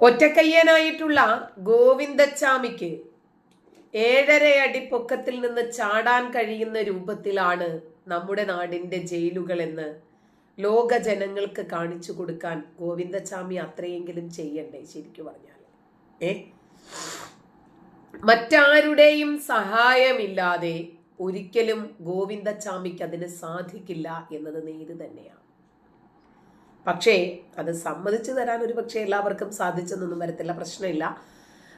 ഒറ്റക്കയ്യനായിട്ടുള്ള ഗോവിന്ദച്ചാമിക്ക് ഏഴര അടി പൊക്കത്തിൽ നിന്ന് ചാടാൻ കഴിയുന്ന രൂപത്തിലാണ് നമ്മുടെ നാടിന്റെ ജയിലുകൾ എന്ന് ലോക ജനങ്ങൾക്ക് കാണിച്ചു കൊടുക്കാൻ ഗോവിന്ദച്ചാമി അത്രയെങ്കിലും ചെയ്യണ്ടേ ശരിക്കും പറഞ്ഞാൽ ഏ? മറ്റാരുടെയും സഹായമില്ലാതെ ഒരിക്കലും ഗോവിന്ദച്ചാമിക്ക് അതിന് സാധിക്കില്ല എന്നത് നേര് തന്നെയാണ്. പക്ഷേ അത് സമ്മതിച്ചു തരാൻ ഒരു പക്ഷേ എല്ലാവർക്കും സാധിച്ചെന്നൊന്നും വരത്തില്ല പ്രശ്നമില്ല.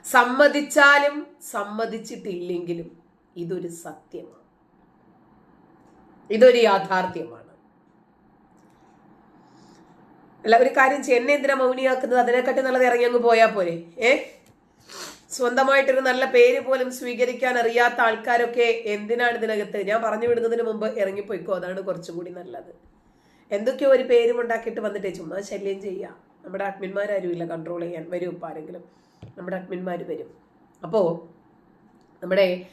സമ്മതിച്ചാലും സമ്മതിച്ചിട്ടില്ലെങ്കിലും ഇതൊരു സത്യമാണ് ഇതൊരു യാഥാർത്ഥ്യമാണ്. അല്ല ഒരു കാര്യം ചെന്നെ എന്തിനാ മൗനിയാക്കുന്നത്? അതിനെക്കാട്ടി നല്ലത് ഇറങ്ങി അങ്ങ് പോയാൽ പോരെ ഏ? സ്വന്തമായിട്ടൊരു നല്ല പേര് പോലും സ്വീകരിക്കാൻ അറിയാത്ത ആൾക്കാരൊക്കെ എന്തിനാണ് ഇതിനകത്ത്? ഞാൻ പറഞ്ഞു വിടുന്നതിന് മുമ്പ് ഇറങ്ങിപ്പോയിക്കോ? അതാണ് കുറച്ചും കൂടി നല്ലത്. എന്തൊക്കെയോ ഒരു പേരും ഉണ്ടാക്കിയിട്ട് വന്നിട്ടേ ചുമ്മാ ശല്യം ചെയ്യുക നമ്മുടെ അഡ്മിന്മാരും ഇല്ല കൺട്രോൾ ചെയ്യാൻ. വരും ഇപ്പം ആരെങ്കിലും. നമ്മുടെ അഡ്മിന്മാർ വരും. അപ്പോൾ നമ്മുടെ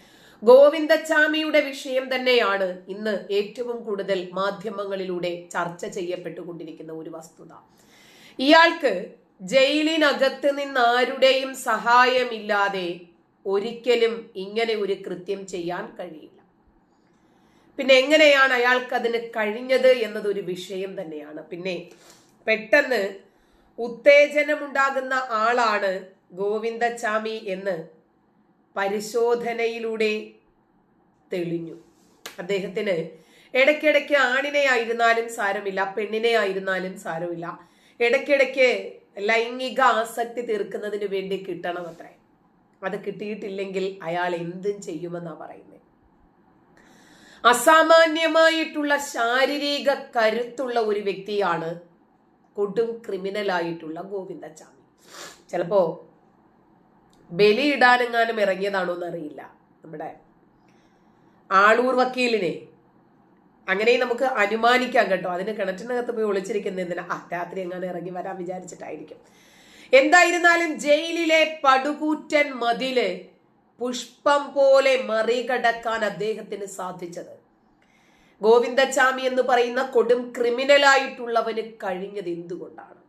ഗോവിന്ദച്ചാമിയുടെ വിഷയം തന്നെയാണ് ഇന്ന് ഏറ്റവും കൂടുതൽ മാധ്യമങ്ങളിലൂടെ ചർച്ച ചെയ്യപ്പെട്ടുകൊണ്ടിരിക്കുന്ന ഒരു വസ്തുത. ഇയാൾക്ക് ജയിലിനകത്ത് നിന്ന് ആരുടെയും സഹായമില്ലാതെ ഒരിക്കലും ഇങ്ങനെ ഒരു കൃത്യം ചെയ്യാൻ കഴിയില്ല. പിന്നെ എങ്ങനെയാണ് അയാൾക്ക് അതിന് കഴിഞ്ഞത് എന്നതൊരു വിഷയം തന്നെയാണ്. പിന്നെ പെട്ടെന്ന് ഉത്തേജനമുണ്ടാകുന്ന ആളാണ് ഗോവിന്ദച്ചാമി എന്ന് പരിശോധനയിലൂടെ തെളിഞ്ഞു. അദ്ദേഹത്തിന് ഇടയ്ക്കിടയ്ക്ക് ആണിനെ ആയിരുന്നാലും സാരമില്ല പെണ്ണിനെ ആയിരുന്നാലും സാരമില്ല. ഇടയ്ക്കിടയ്ക്ക് ലൈംഗിക ആസക്തി തീർക്കുന്നതിന് വേണ്ടി കിട്ടണം അത്രേ. അത് കിട്ടിയിട്ടില്ലെങ്കിൽ അയാൾ എന്തും ചെയ്യുമെന്നാണ് പറയുന്നത് അസാമാന്യമായിട്ടുള്ള ശാരീരിക കരുത്തുള്ള ഒരു വ്യക്തിയാണ് കൊടും ക്രിമിനലായിട്ടുള്ള ഗോവിന്ദച്ചാമി. ചിലപ്പോ ബലിയിടാനെങ്ങാനും ഇറങ്ങിയതാണോ എന്നറിയില്ല നമ്മുടെ ആളൂർ വക്കീലിനെ. അങ്ങനെ നമുക്ക് അനുമാനിക്കാം കേട്ടോ. അതിന് കിണറ്റിനകത്ത് പോയി ഒളിച്ചിരിക്കുന്ന എന്തിനാ? ആ രാത്രി എങ്ങാനും ഇറങ്ങി വരാൻ വിചാരിച്ചിട്ടായിരിക്കും. എന്തായിരുന്നാലും ജയിലിലെ പടുകൂറ്റൻ മതിൽ പുഷ്പം പോലെ മറികടക്കാൻ അദ്ദേഹത്തിന് സാധിച്ചത്. ഗോവിന്ദച്ചാമി എന്ന് പറയുന്ന കൊടും ക്രിമിനലായിട്ടുള്ളവന് കഴിഞ്ഞത് എന്തുകൊണ്ടാണ്?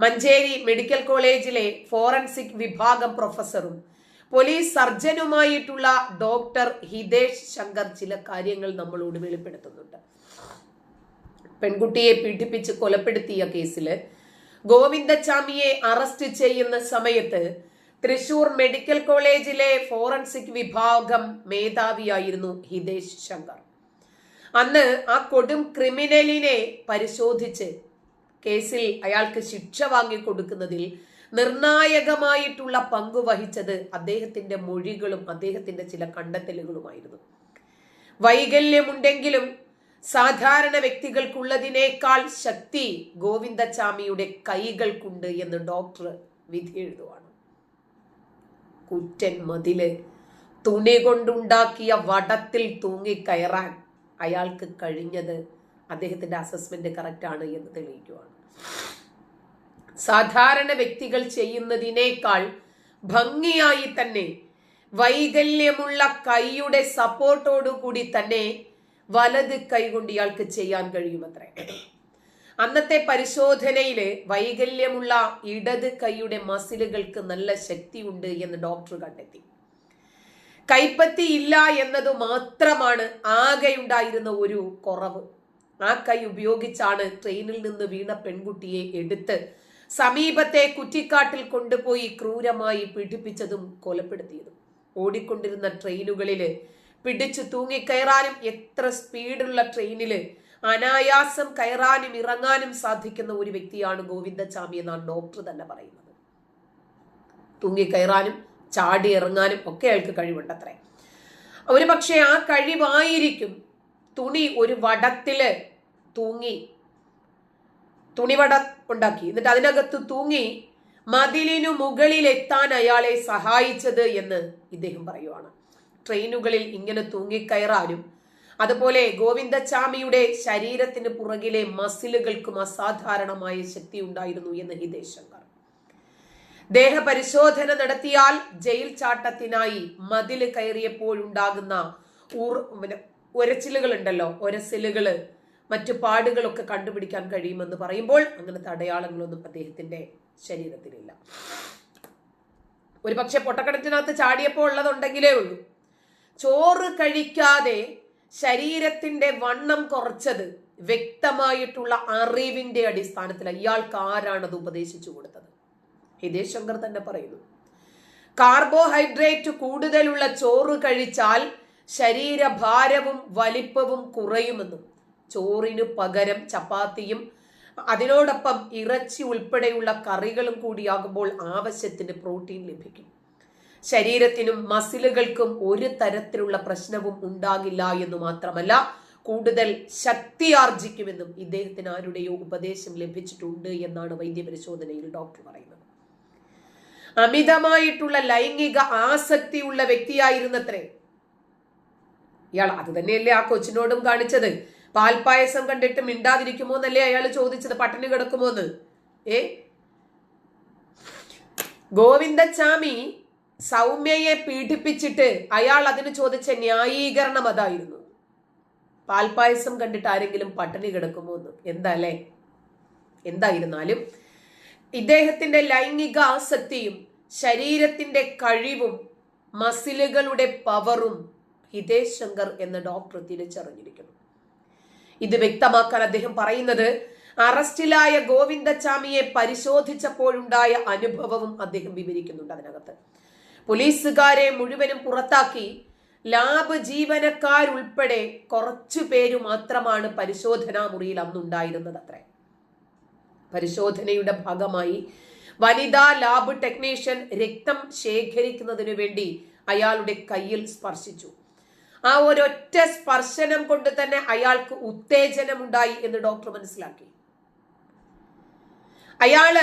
മഞ്ചേരി മെഡിക്കൽ കോളേജിലെ ഫോറൻസിക് വിഭാഗം പ്രൊഫസറും പോലീസ് സർജനുമായിട്ടുള്ള ഡോക്ടർ ഹിതേഷ് ശങ്കർ ചില കാര്യങ്ങൾ നമ്മളോട് വെളിപ്പെടുത്തുന്നുണ്ട്. പെൺകുട്ടിയെ പീഡിപ്പിച്ച് കൊലപ്പെടുത്തിയ കേസിൽ ഗോവിന്ദച്ചാമിയെ അറസ്റ്റ് ചെയ്യുന്ന സമയത്ത് തൃശൂർ മെഡിക്കൽ കോളേജിലെ ഫോറൻസിക് വിഭാഗം മേധാവിയായിരുന്നു ഹിതേഷ് ശങ്കർ. അന്ന് ആ കൊടും ക്രിമിനലിനെ പരിശോധിച്ച് കേസിൽ അയാൾക്ക് ശിക്ഷ വാങ്ങിക്കൊടുക്കുന്നതിൽ നിർണായകമായിട്ടുള്ള പങ്ക് വഹിച്ചത് അദ്ദേഹത്തിന്റെ മൊഴികളും അദ്ദേഹത്തിന്റെ ചില കണ്ടെത്തലുകളുമായിരുന്നു. വൈകല്യമുണ്ടെങ്കിലും സാധാരണ വ്യക്തികൾക്കുള്ളതിനേക്കാൾ ശക്തി ഗോവിന്ദച്ചാമിയുടെ കൈകൾക്കുണ്ട് എന്ന് ഡോക്ടർ വിധി എഴുതുവാണ് കുറ്റൻ മതിൽ. തുണി കൊണ്ടുണ്ടാക്കിയ വടത്തിൽ തൂങ്ങിക്കയറാൻ അയാൾക്ക് കഴിഞ്ഞത് അദ്ദേഹത്തിന്റെ അസസ്മെന്റ് കറക്റ്റ് ആണ് എന്ന് തെളിയിക്കുവാണ്. സാധാരണ വ്യക്തികൾ ചെയ്യുന്നതിനേക്കാൾ ഭംഗിയായി തന്നെ വൈകല്യമുള്ള കൈയുടെ സപ്പോർട്ടോടുകൂടി തന്നെ വലത് കൈ കൊണ്ട് ഇയാൾക്ക് ചെയ്യാൻ കഴിയുമത്രേ. അന്നത്തെ പരിശോധനയിൽ വൈകല്യമുള്ള ഇടത് കൈയുടെ മസിലുകൾക്ക് നല്ല ശക്തിയുണ്ട് എന്ന് ഡോക്ടർ കണ്ടെത്തി. കൈപ്പത്തി ഇല്ല എന്നത് മാത്രമാണ് ആകെയുണ്ടായിരുന്ന ഒരു കുറവ്. ആ കൈ ഉപയോഗിച്ചാണ് ട്രെയിനിൽ നിന്ന് വീണ പെൺകുട്ടിയെ എടുത്ത് സമീപത്തെ കുറ്റിക്കാട്ടിൽ കൊണ്ടുപോയി ക്രൂരമായി പീഡിപ്പിച്ചതും കൊലപ്പെടുത്തിയതും. ഓടിക്കൊണ്ടിരുന്ന ട്രെയിനുകളിൽ പിടിച്ചു തൂങ്ങിക്കയറാനും എത്ര സ്പീഡുള്ള ട്രെയിനിൽ അനായാസം കയറാനും ഇറങ്ങാനും സാധിക്കുന്ന ഒരു വ്യക്തിയാണ് ഗോവിന്ദചാമി എന്നാണ് ഡോക്ടർ തന്നെ പറയുന്നത്. തൂങ്ങിക്കയറാനും ചാടി ഇറങ്ങാനും ഒക്കെ അയാൾക്ക് കഴിവുണ്ടത്രേ. ഒരു പക്ഷേ ആ കഴിവായിരിക്കും തുണി ഒരു വടത്തിൽ തൂങ്ങി തുണിവട ഉണ്ടാക്കി. എന്നിട്ട് അതിനകത്ത് തൂങ്ങി മതിലിനു മുകളിൽ എത്താൻ അയാളെ സഹായിച്ചത് എന്ന് ഇദ്ദേഹം പറയുവാണ്. ട്രെയിനുകളിൽ ഇങ്ങനെ തൂങ്ങിക്കയറാനും അതുപോലെ ഗോവിന്ദച്ചാമിയുടെ ശരീരത്തിന് പുറകിലെ മസിലുകൾക്കും അസാധാരണമായ ശക്തി ഉണ്ടായിരുന്നു എന്ന് ഹിതേശങ്കർ ദേഹപരിശോധന നടത്തിയാൽ ജയിൽ ചാട്ടത്തിനായി മതിൽ കയറിയപ്പോഴുണ്ടാകുന്ന ഊർ ഒരച്ചിലുകൾ ഉണ്ടല്ലോ ഒരസിലുകൾ മറ്റു പാടുകളൊക്കെ കണ്ടുപിടിക്കാൻ കഴിയുമെന്ന് പറയുമ്പോൾ അങ്ങനത്തെ അടയാളങ്ങളൊന്നും അദ്ദേഹത്തിന്റെ ശരീരത്തിലില്ല. ഒരു പക്ഷെ പൊട്ടക്കടത്തിനകത്ത് ചാടിയപ്പോൾ ഉള്ളതുണ്ടെങ്കിലേ ഉള്ളൂ. ചോറ് കഴിക്കാതെ ശരീരത്തിന്റെ വണ്ണം കുറച്ചത് വ്യക്തമായിട്ടുള്ള അറിവിന്റെ അടിസ്ഥാനത്തിൽ ഇയാൾക്ക് ആരാണത് ഉപദേശിച്ചു കൊടുത്തത്? ഹിതേഷ് ശങ്കർ തന്നെ പറയുന്നു. കാർബോഹൈഡ്രേറ്റ് കൂടുതലുള്ള ചോറ് കഴിച്ചാൽ ശരീരഭാരവും വലിപ്പവും കുറയുമെന്നും ചോറിനു പകരം ചപ്പാത്തിയും അതിനോടൊപ്പം ഇറച്ചി ഉൾപ്പെടെയുള്ള കറികളും കൂടിയാകുമ്പോൾ ആവശ്യത്തിന് പ്രോട്ടീൻ ലഭിക്കും. ശരീരത്തിനും മസിലുകൾക്കും ഒരു തരത്തിലുള്ള പ്രശ്നവും ഉണ്ടാകില്ല എന്ന് മാത്രമല്ല കൂടുതൽ ശക്തി ആർജിക്കുമെന്നും ഇദ്ദേഹത്തിന് ആരുടെയോ ഉപദേശം ലഭിച്ചിട്ടുണ്ട് എന്നാണ് വൈദ്യപരിശോധനയിൽ ഡോക്ടർ പറയുന്നത്. അമിതമായിട്ടുള്ള ലൈംഗിക ആസക്തിയുള്ള വ്യക്തിയായിരുന്നത്രേ. ഇയാൾ അത് തന്നെയല്ലേ ആ കൊച്ചിനോടും കാണിച്ചത്? പാൽപായസം കണ്ടിട്ട് മിണ്ടാതിരിക്കുമോ എന്നല്ലേ അയാൾ ചോദിച്ചത്? പട്ടിണി കിടക്കുമോ എന്ന്? ഏ? ഗോവിന്ദച്ചാമി സൗമ്യയെ പീഡിപ്പിച്ചിട്ട് അയാൾ അതിന് ചോദിച്ച ന്യായീകരണം അതായിരുന്നു. പാൽപായസം കണ്ടിട്ട് ആരെങ്കിലും പട്ടിണി കിടക്കുമോ എന്ന്? എന്തല്ലേ? എന്തായിരുന്നാലും ഇദ്ദേഹത്തിന്റെ ലൈംഗിക ആസക്തിയും ശരീരത്തിന്റെ കഴിവും മസിലുകളുടെ പവറും ഹിതേഷ് ശങ്കർ എന്ന ഡോക്ടർ തിരിച്ചറിഞ്ഞിരിക്കുന്നു. ഇത് വ്യക്തമാക്കാൻ അദ്ദേഹം പറയുന്നത് അറസ്റ്റിലായ ഗോവിന്ദച്ചാമിയെ പരിശോധിച്ചപ്പോഴുണ്ടായ അനുഭവവും അദ്ദേഹം വിവരിക്കുന്നുണ്ട് അതിനകത്ത്. പോലീസുകാരെ മുഴുവനും പുറത്താക്കി. ലാബ് ജീവനക്കാരുൾപ്പെടെ കുറച്ചു പേര് മാത്രമാണ് പരിശോധനാ മുറിയിൽ അന്നുണ്ടായിരുന്നത് അത്രേ പരിശോധനയുടെ ഭാഗമായി വനിതാ ലാബ് ടെക്നീഷ്യൻ രക്തം ശേഖരിക്കുന്നതിനു വേണ്ടി അയാളുടെ കയ്യിൽ സ്പർശിച്ചു. ആ ഒരൊറ്റ സ്പർശനം കൊണ്ട് തന്നെ അയാൾക്ക് ഉത്തേജനമുണ്ടായി എന്ന് ഡോക്ടർ മനസ്സിലാക്കി. അയാൾ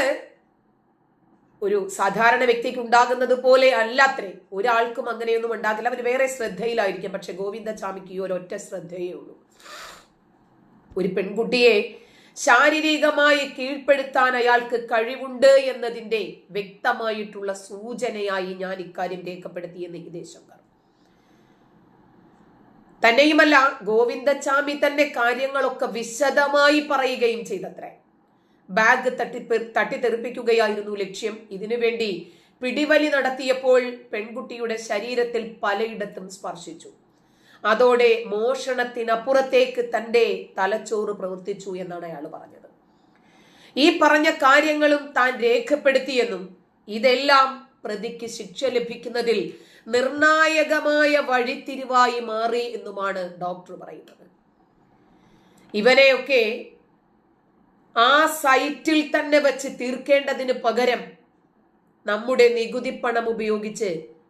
ഒരു സാധാരണ വ്യക്തിക്ക് ഉണ്ടാകുന്നത് പോലെ അല്ലാത്രേ. ഒരാൾക്കും അങ്ങനെയൊന്നും ഉണ്ടാകില്ല അവർ വേറെ ശ്രദ്ധയിലായിരിക്കും. പക്ഷെ ഗോവിന്ദചാമിക്ക് ഈ ഒരൊറ്റ ശ്രദ്ധയേ ഉള്ളൂ. ഒരു പെൺകുട്ടിയെ ശാരീരികമായി കീഴ്പ്പെടുത്താൻ അയാൾക്ക് കഴിവുണ്ട് എന്നതിന്റെ വ്യക്തമായിട്ടുള്ള സൂചനയായി ഞാൻ ഇക്കാര്യം രേഖപ്പെടുത്തിയെന്ന് ഹിതേശങ്കർ. തന്നെയുമല്ല ഗോവിന്ദച്ചാമി തന്നെ കാര്യങ്ങളൊക്കെ വിശദമായി പറയുകയും ചെയ്തത്രേ. ബാഗ് തട്ടി തട്ടിത്തെറിപ്പിക്കുകയായിരുന്നു ലക്ഷ്യം. ഇതിനുവേണ്ടി പിടിവലി നടത്തിയപ്പോൾ പെൺകുട്ടിയുടെ ശരീരത്തിൽ പലയിടത്തും സ്പർശിച്ചു. അതോടെ മോഷണത്തിനപ്പുറത്തേക്ക് തന്റെ തലച്ചോറ് പ്രവർത്തിച്ചു എന്നാണ് അയാൾ പറഞ്ഞത്. ഈ പറഞ്ഞ കാര്യങ്ങളും താൻ രേഖപ്പെടുത്തിയെന്നും ഇതെല്ലാം പ്രതിക്ക് ശിക്ഷ ലഭിക്കുന്നതിൽ നിർണായകമായ വഴിത്തിരിവായി മാറി എന്നുമാണ് ഡോക്ടർ പറയുന്നത്. ഇവനെയൊക്കെ ആ സൈറ്റിൽ തന്നെ വെച്ച് തീർക്കേണ്ടതിന് പകരം നമ്മുടെ നികുതി പണം ഉപയോഗിച്ച്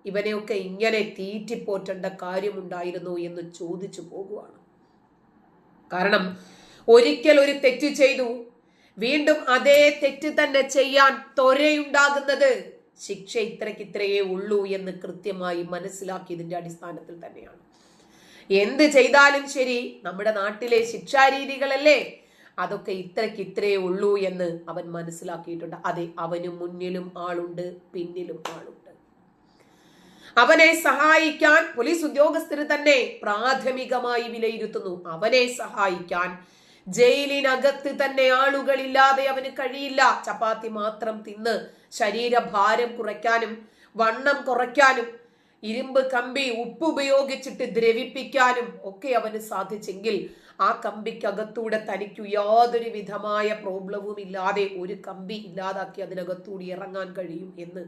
ഇവനെയൊക്കെ ഇങ്ങനെ തീറ്റിപ്പോറ്റേണ്ട കാര്യമുണ്ടായിരുന്നു എന്ന് ചോദിച്ചു പോകുവാണ്. കാരണം ഒരിക്കൽ ഒരു തെറ്റ് ചെയ്തു വീണ്ടും അതേ തെറ്റ് തന്നെ ചെയ്യാൻ ത്വരയുണ്ടാകുന്നത് ശിക്ഷ ഇത്രയ്ക്ക് ഇത്രയേ ഉള്ളൂ എന്ന് കൃത്യമായി മനസ്സിലാക്കിയതിന്റെ അടിസ്ഥാനത്തിൽ തന്നെയാണ്. എന്ത് ചെയ്താലും ശരി നമ്മുടെ നാട്ടിലെ ശിക്ഷാരീതികളല്ലേ? അതൊക്കെ ഇത്രയ്ക്ക് ഇത്രയേ ഉള്ളൂ എന്ന് അവൻ മനസ്സിലാക്കിയിട്ടുണ്ട്. അതെ അവന് മുന്നിലും ആളുണ്ട് പിന്നിലും ആളുണ്ട്. അവനെ സഹായിക്കാൻ പോലീസ് ഉദ്യോഗസ്ഥർ തന്നെ പ്രാഥമികമായി വിലയിരുത്തുന്നു. അവനെ സഹായിക്കാൻ ജയിലിനകത്ത് തന്നെ ആളുകളില്ലാതെ അവന് കഴിയില്ല. ചപ്പാത്തി മാത്രം തിന്ന് ശരീരഭാരം കുറയ്ക്കാനും വണ്ണം കുറയ്ക്കാനും ഇരുമ്പ് കമ്പി ഉപ്പ് ഉപയോഗിച്ചിട്ട് ദ്രവിപ്പിക്കാനും ഒക്കെ അവന് സാധിച്ചെങ്കിൽ ആ കമ്പിക്കകത്തൂടെ തനിക്കു യാതൊരു വിധമായ പ്രോബ്ലവും ഇല്ലാതെ ഒരു കമ്പി ഇല്ലാതാക്കി അതിനകത്തൂടി ഇറങ്ങാൻ കഴിയും എന്ന്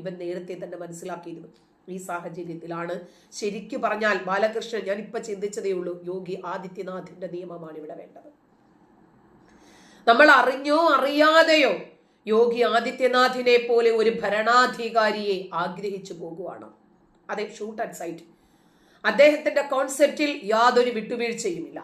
ഇവൻ നേരത്തെ തന്നെ മനസ്സിലാക്കിയിരുന്നു. ഈ സാഹചര്യത്തിലാണ് ശരിക്കു പറഞ്ഞാൽ ബാലകൃഷ്ണൻ ഞാൻ ഇപ്പൊ ചിന്തിച്ചതേ ഉള്ളൂ യോഗി ആദിത്യനാഥിന്റെ നിയമമാണ് ഇവിടെ വേണ്ടത്. നമ്മൾ അറിഞ്ഞോ അറിയാതെയോ യോഗി ആദിത്യനാഥിനെ പോലെ ഒരു ഭരണാധികാരിയെ ആഗ്രഹിച്ചു പോകുവാണ്? അതെ ഷൂട്ട് ആൻഡ് സൈറ്റ് അദ്ദേഹത്തിന്റെ കോൺസെപ്റ്റിൽ യാതൊരു വിട്ടുവീഴ്ചയുമില്ല.